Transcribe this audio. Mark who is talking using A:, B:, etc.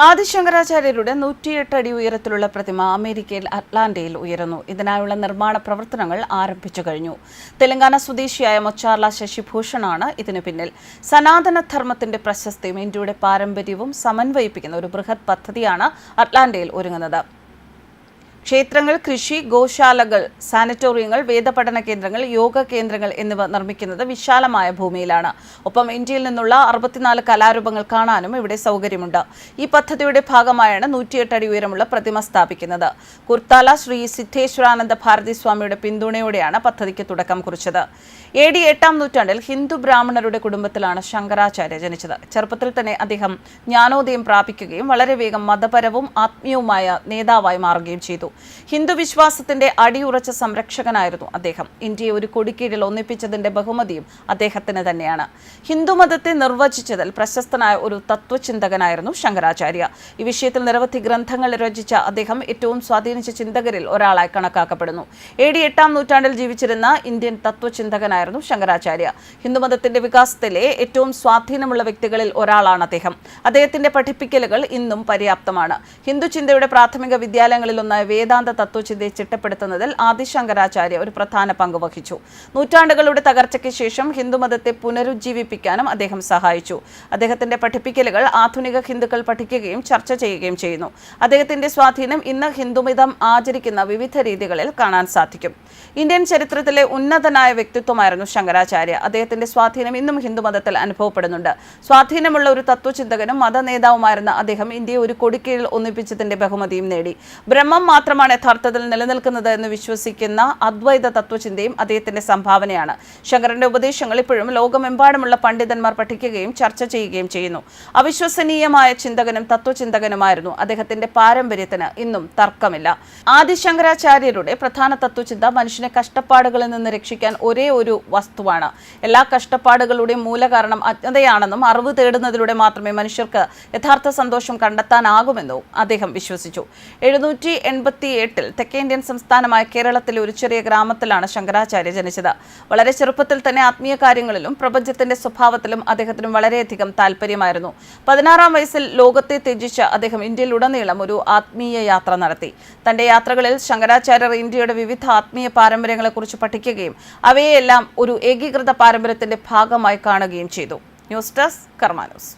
A: ആദിശങ്കരാചാര്യരുടെ നൂറ്റിയെട്ട് അടി ഉയരത്തിലുള്ള പ്രതിമ അമേരിക്കയിൽ അറ്റ്ലാന്റയിൽ ഉയരുന്നു. ഇതിനായുള്ള നിർമ്മാണ പ്രവർത്തനങ്ങൾ ആരംഭിച്ചു കഴിഞ്ഞു. തെലങ്കാന സ്വദേശിയായ മൊച്ചാർല ശശിഭൂഷണാണ് ഇതിനു പിന്നിൽ. സനാതന ധർമ്മത്തിന്റെ പ്രശസ്തിയും ഇന്ത്യയുടെ പാരമ്പര്യവും സമന്വയിപ്പിക്കുന്ന ഒരു ബൃഹത് പദ്ധതിയാണ് അറ്റ്ലാന്റയിൽ ഒരുങ്ങുന്നത്. ക്ഷേത്രങ്ങൾ കൃഷി ഗോശാലകൾ സാനിറ്റോറിയങ്ങൾ വേദപഠന കേന്ദ്രങ്ങൾ യോഗ കേന്ദ്രങ്ങൾ എന്നിവ നിർമ്മിക്കുന്നത് വിശാലമായ ഭൂമിയിലാണ്. ഒപ്പം ഇന്ത്യയിൽ നിന്നുള്ള അറുപത്തിനാല് കലാരൂപങ്ങൾ കാണാനും ഇവിടെ സൗകര്യമുണ്ട്. ഈ പദ്ധതിയുടെ ഭാഗമായാണ് നൂറ്റിയെട്ട് അടി ഉയരമുള്ള പ്രതിമ സ്ഥാപിക്കുന്നത്. കുർത്താല ശ്രീ സിദ്ധേശ്വരാനന്ദ ഭാരതി സ്വാമിയുടെ പിന്തുണയോടെയാണ് പദ്ധതിക്ക് തുടക്കം കുറിച്ചത്. എ ഡി എട്ടാം നൂറ്റാണ്ടിൽ ഹിന്ദു ബ്രാഹ്മണരുടെ കുടുംബത്തിലാണ് ശങ്കരാചാര്യ ജനിച്ചത്. ചെറുപ്പത്തിൽ തന്നെ അദ്ദേഹം ജ്ഞാനോദയം പ്രാപിക്കുകയും വളരെ വേഗം മതപരവും ആത്മീയവുമായ നേതാവായി മാറുകയും ചെയ്തു. ഹിന്ദു വിശ്വാസത്തിന്റെ അടിയുറച്ച സംരക്ഷകനായിരുന്നു അദ്ദേഹം. ഇന്ത്യയെ ഒരു കൊടിക്കീഴിൽ ഒന്നിപ്പിച്ചതിന്റെ ബഹുമതിയും അദ്ദേഹത്തിന് തന്നെയാണ്. ഹിന്ദുമതത്തെ നിർവചിച്ചതിൽ പ്രശസ്തനായ ഒരു തത്വചിന്തകനായിരുന്നു ശങ്കരാചാര്യ. ഈ വിഷയത്തിൽ നിരവധി ഗ്രന്ഥങ്ങൾ രചിച്ച അദ്ദേഹം ഏറ്റവും സ്വാധീനിച്ച ചിന്തകരിൽ ഒരാളായി കണക്കാക്കപ്പെടുന്നു. എ ഡി എട്ടാം നൂറ്റാണ്ടിൽ ജീവിച്ചിരുന്ന ഇന്ത്യൻ തത്വചിന്തകനായിരുന്നു ശങ്കരാചാര്യ. ഹിന്ദുമതത്തിന്റെ വികാസത്തിലെ ഏറ്റവും സ്വാധീനമുള്ള വ്യക്തികളിൽ ഒരാളാണ് അദ്ദേഹം. അദ്ദേഹത്തിന്റെ പഠിപ്പിക്കലുകൾ ഇന്നും പര്യാപ്തമാണ്. ഹിന്ദു ചിന്തയുടെ പ്രാഥമിക വിദ്യാലയങ്ങളിലൊന്നായ വേദാന്ത തത്വചിന്തയെ ചിട്ടപ്പെടുത്തുന്നതിൽ ആദിശങ്കരാചാര്യ ഒരു പ്രധാന പങ്ക് വഹിച്ചു. നൂറ്റാണ്ടുകളുടെ തകർച്ചയ്ക്ക് ശേഷം ഹിന്ദുമതത്തെ പുനരുജ്ജീവിപ്പിക്കാനും അദ്ദേഹം സഹായിച്ചു. അദ്ദേഹത്തിന്റെ പഠിപ്പിക്കലുകൾ ആധുനിക ഹിന്ദുക്കൾ പഠിക്കുകയും ചർച്ച ചെയ്യുകയും ചെയ്യുന്നു. അദ്ദേഹത്തിന്റെ സ്വാധീനം ഇന്ന് ഹിന്ദുമതം ആചരിക്കുന്ന വിവിധ രീതികളിൽ കാണാൻ സാധിക്കും. ഇന്ത്യൻ ചരിത്രത്തിലെ ഉന്നതനായ വ്യക്തിത്വമായിരുന്നു ശങ്കരാചാര്യ. അദ്ദേഹത്തിന്റെ സ്വാധീനം ഇന്നും ഹിന്ദുമതത്തിൽ അനുഭവപ്പെടുന്നുണ്ട്. സ്വാധീനമുള്ള ഒരു തത്വചിന്തകനും മതനേതാവുമായിരുന്ന അദ്ദേഹം ഇന്ത്യയെ ഒരു കൊടിക്കീഴിൽ ഒന്നിപ്പിച്ചതിന്റെ ബഹുമതിയും നേടി. ബ്രഹ്മം മാത്രമാണ് യഥാർത്ഥത്തിൽ നിലനിൽക്കുന്നത് എന്ന് വിശ്വസിക്കുന്ന അദ്വൈത തത്വചിന്തയും അദ്ദേഹത്തിന്റെ സംഭാവനയാണ്. ശങ്കരന്റെ ഉപദേശങ്ങൾ ഇപ്പോഴും ലോകമെമ്പാടുമുള്ള പണ്ഡിതന്മാർ പഠിക്കുകയും ചർച്ച ചെയ്യുകയും ചെയ്യുന്നു. അവിശ്വസനീയമായ ചിന്തകനും തത്വചിന്തകനുമായിരുന്നു അദ്ദേഹത്തിന്റെ പാരമ്പര്യത്തിന് ഇന്നും തർക്കമില്ല. ആദിശങ്കരാചാര്യരുടെ പ്രധാന തത്വചിന്ത മനുഷ്യനെ കഷ്ടപ്പാടുകളിൽ നിന്ന് രക്ഷിക്കാൻ ഒരേ ഒരു വസ്തുവാണ്. എല്ലാ കഷ്ടപ്പാടുകളുടെയും മൂലകാരണം അജ്ഞതയാണെന്നും അറിവ് തേടുന്നതിലൂടെ മാത്രമേ മനുഷ്യർക്ക് യഥാർത്ഥ സന്തോഷം കണ്ടെത്താനാകുമെന്നും അദ്ദേഹം വിശ്വസിച്ചു. എഴുന്നൂറ്റി എൺപത്തി എട്ടിൽ തെക്കേ ഇന്ത്യൻ സംസ്ഥാനമായ കേരളത്തിലെ ഒരു ചെറിയ ഗ്രാമത്തിലാണ് ശങ്കരാചാര്യ ജനിച്ചത്. വളരെ ചെറുപ്പത്തിൽ തന്നെ ആത്മീയ കാര്യങ്ങളിലും പ്രപഞ്ചത്തിന്റെ സ്വഭാവത്തിലും അദ്ദേഹത്തിന് വളരെയധികം താല്പര്യമായിരുന്നു. പതിനാറാം വയസ്സിൽ ലോകത്തെ ത്യജിച്ച അദ്ദേഹം ഇന്ത്യയിലുടനീളം ഒരു ആത്മീയ യാത്ര നടത്തി. തന്റെ യാത്രകളിൽ ശങ്കരാചാര്യർ ഇന്ത്യയുടെ വിവിധ ആത്മീയ പാരമ്പര്യങ്ങളെക്കുറിച്ച് പഠിക്കുകയും അവയെല്ലാം ഒരു ഏകീകൃത പാരമ്പര്യത്തിന്റെ ഭാഗമായി കാണുകയും ചെയ്തു. News desk Karma News.